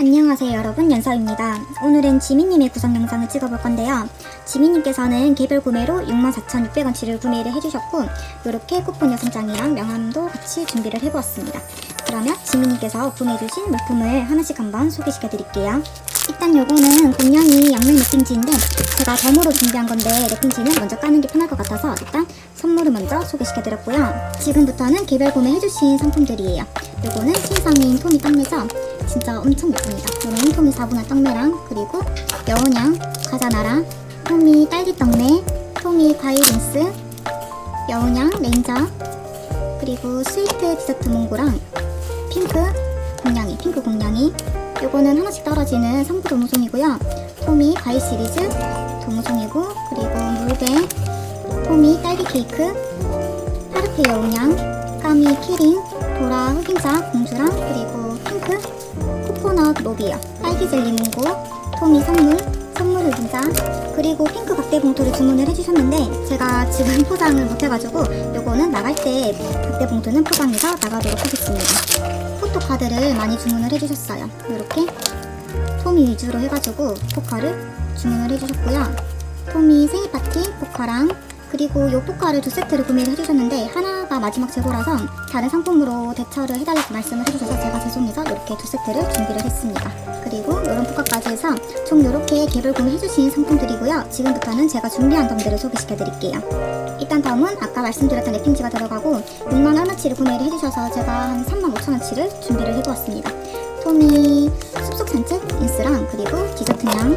안녕하세요 여러분 연서입니다. 오늘은 지민님의 구성 영상을 찍어볼 건데요. 지민님께서는 개별 구매로 64,600원치를 구매를 해주셨고 이렇게 쿠폰 6장이랑 명함도 같이 준비를 해보았습니다. 그러면 지민님께서 구매해주신 물품을 하나씩 한번 소개시켜 드릴게요. 일단 요거는 공연이 양면 랩핑지인데 제가 덤으로 준비한 건데 랩핑지는 먼저 까는 게 편할 것 같아서 일단 선물을 먼저 소개시켜 드렸고요. 지금부터는 개별 구매해주신 상품들이에요. 요거는 신상인 토미 떡매죠. 진짜 엄청 예쁩니다. 요거는 토미 4분할 떡매랑 그리고 여운양, 과자나라, 토미 딸기 떡매, 토미 과일 린스, 여운양 레인저, 그리고 스위트 디저트 몽고랑 핑크 공냥이, 핑크 공냥이. 요거는 하나씩 떨어지는 상부 도무송이고요. 토미 과일 시리즈 도무송이고 그리고 물배, 토미 딸기 케이크, 파르페 여운양, 까미 키링, 도라 흑임자 공주랑 그리고 핑크 코코넛 롭이요. 딸기 젤리 몽고, 토미 선물, 선물 흑임자, 그리고 핑크 박대 봉투를 주문을 해주셨는데 제가 지금 포장을 못해가지고 요거는 나갈 때 박대 봉투는 포장해서 나가도록 하겠습니다. 포토카드를 많이 주문을 해주셨어요. 이렇게 토미 위주로 해가지고 포카를 주문을 해주셨고요. 토미 생일 파티 포카랑 그리고 요 포카를 두 세트를 구매를 해주셨는데 하나가 마지막 재고라서 다른 상품으로 대처를 해달라고 말씀을 해주셔서 제가 죄송해서 이렇게 두 세트를 준비를 했습니다. 그리고 이런 포카까지 해서 총 이렇게 개별 구매해주신 상품들이고요. 지금부터는 제가 준비한 덤들을 소개시켜드릴게요. 일단 덤은 아까 말씀드렸던 랩핑지가 들어가고 6만 얼마치를 구매를 해주셔서 제가 한 3만 5천 원치를 준비를 해보았습니다. 토미 숲속 산책 인스랑 그리고 디저트냥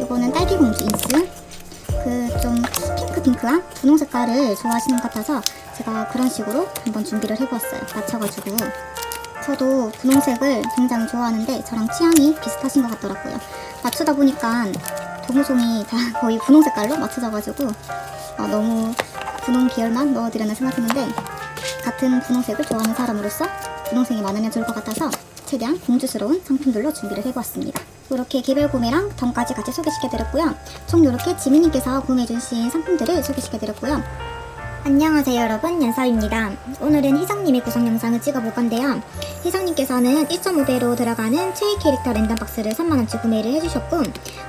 요거는 딸기 공주 인스 그 좀 핑크 핑크한 분홍 색깔을 좋아하시는 것 같아서 제가 그런 식으로 한번 준비를 해보았어요. 맞춰가지고 저도 분홍색을 굉장히 좋아하는데 저랑 취향이 비슷하신 것 같더라고요. 맞추다 보니까 도무송이 다 거의 분홍 색깔로 맞춰져가지고 아, 너무 분홍 계열만 넣어드려나 생각했는데 같은 분홍색을 좋아하는 사람으로서 분홍색이 많으면 좋을 것 같아서 최대한 공주스러운 상품들로 준비를 해보았습니다. 이렇게 개별 구매랑 덤까지 같이 소개시켜드렸고요. 총 이렇게 지민님께서 구매해주신 상품들을 소개시켜드렸고요. 안녕하세요 여러분 연서입니다. 오늘은 희정님의 구성 영상을 찍어볼 건데요. 희정님께서는 1.5배로 들어가는 최애 캐릭터 랜덤 박스를 3만원치 구매를 해주셨고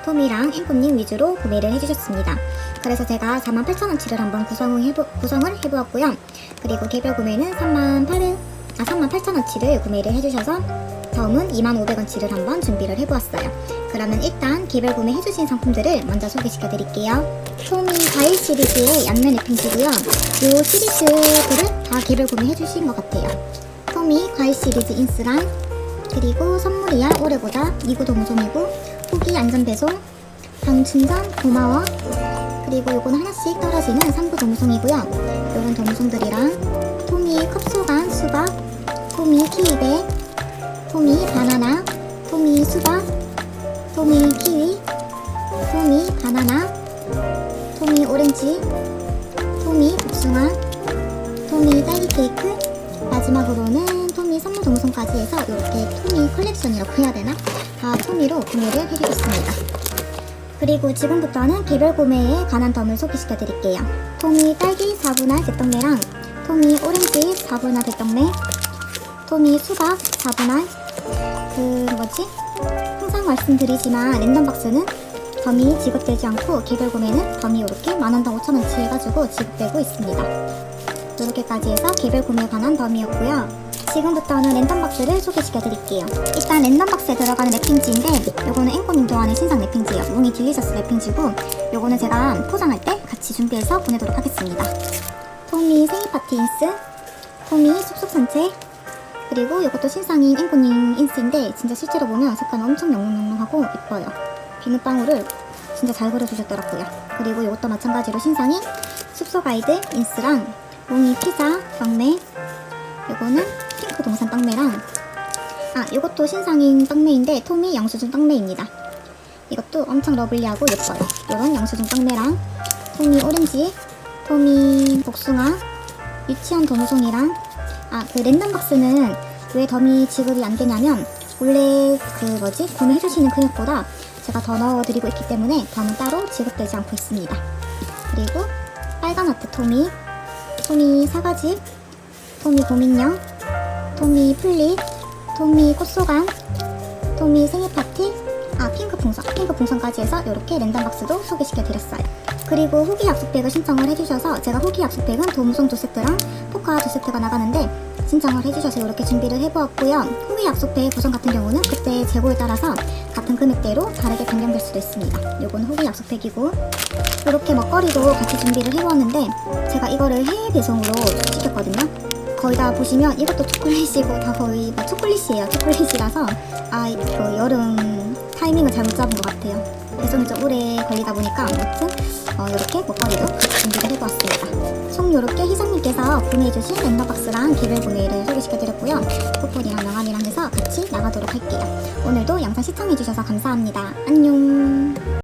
토미랑 앵코님 위주로 구매를 해주셨습니다. 그래서 제가 48,000원치를 한번 구성을, 해보, 구성을 해보았고요. 그리고 개별 구매는 3만 8은 아 3만 8천원치를 구매를 해주셔서 다음은 2만 500원치를 한번 준비를 해보았어요. 그러면 일단 개별 구매 해주신 상품들을 먼저 소개시켜 드릴게요. 토미 과일 시리즈의 양면 랩핑지고요. 이 시리즈들을 다 개별 구매 해주신 것 같아요. 토미 과일 시리즈 인스랑 그리고 선물이야 오래보다 이구 동종이고 후기 안전배송 방충전 고마워 그리고 요건 하나씩 떨어지는 3구 동송이고요. 요건 동송들이랑 토미 컵소간 수박 토미 키위배 토미 바나나 토미 수박 토미 키위 토미 바나나 토미 오렌지 토미 복숭아 토미 딸기 케이크 마지막으로는 토미 선물 동송까지 해서 이렇게 토미 컬렉션이라고 해야 되나? 다 토미로 구매를 해주셨습니다. 그리고 지금부터는 개별 구매에 관한 덤을 소개시켜 드릴게요. 토미 딸기 4분할 대떡매랑 토미 오렌지 4분할 대떡매 토미 수박 4분할 그 뭐지? 항상 말씀드리지만 랜덤 박스는 덤이 지급되지 않고 개별 구매는 덤이 이렇게 만원당 5천원치 해가지고 지급되고 있습니다. 이렇게까지 해서 개별 구매에 관한 덤이었고요. 지금부터는 랜덤 박스를 소개시켜 드릴게요. 일단 랜덤 박스에 들어가는 랩핑지인데 요거는 앵코님 좋아하는 신상 랩핑지예요. 몽이 딜리셔스 랩핑지고 요거는 제가 포장할 때 같이 준비해서 보내도록 하겠습니다. 토미 생일 파티 인스, 토미 숲속 산책, 그리고 이것도 신상인 앵코님 인스인데 진짜 실제로 보면 색깔은 엄청 영롱영롱하고 예뻐요. 비눗방울을 진짜 잘 그려주셨더라고요. 그리고 이것도 마찬가지로 신상인 숲속 아이들 인스랑 몽이 피자 떡매 요거는 핑크 동산 떡매랑 아 요것도 신상인 떡매인데 토미 영수증 떡매입니다. 이것도 엄청 러블리하고 예뻐요. 요건 영수증 떡매랑 토미 오렌지, 토미 복숭아, 유치원 도무송이랑 아 그 랜덤 박스는 왜 덤이 지급이 안 되냐면 원래 그 뭐지 구매해 주시는 금액보다 제가 더 넣어드리고 있기 때문에 덤은 따로 지급되지 않고 있습니다. 그리고 빨간 하트 토미, 토미 사과즙, 토미 고민형, 토미 플리, 토미 꽃소간, 토미 풍선까지 해서 이렇게 랜덤 박스도 소개시켜 드렸어요. 그리고 후기 약속팩을 신청을 해주셔서 제가 후기 약속팩은 도무송 두 세트랑 포카 두 세트가 나가는데 신청을 해주셔서 이렇게 준비를 해보았고요. 후기 약속팩 구성 같은 경우는 그때 재고에 따라서 같은 금액대로 다르게 변경될 수도 있습니다. 요건 후기 약속팩이고 이렇게 먹거리도 같이 준비를 해보았는데 제가 이거를 해외 배송으로 시켰거든요. 거의 다 보시면 이것도 초콜릿이고 다 거의 뭐 초콜릿이에요. 초콜릿이라서 아 그 여름 타이밍을 잘못 잡은 것 같아요. 배송이 좀 오래 걸리다 보니까 아무튼 어, 이렇게 같이 준비를 해보았습니다. 총 이렇게 희성님께서 구매해주신 랜덤박스랑 개별 구매를 소개시켜드렸고요. 쿠폰이랑 명함이랑 해서 같이 나가도록 할게요. 오늘도 영상 시청해주셔서 감사합니다. 안녕.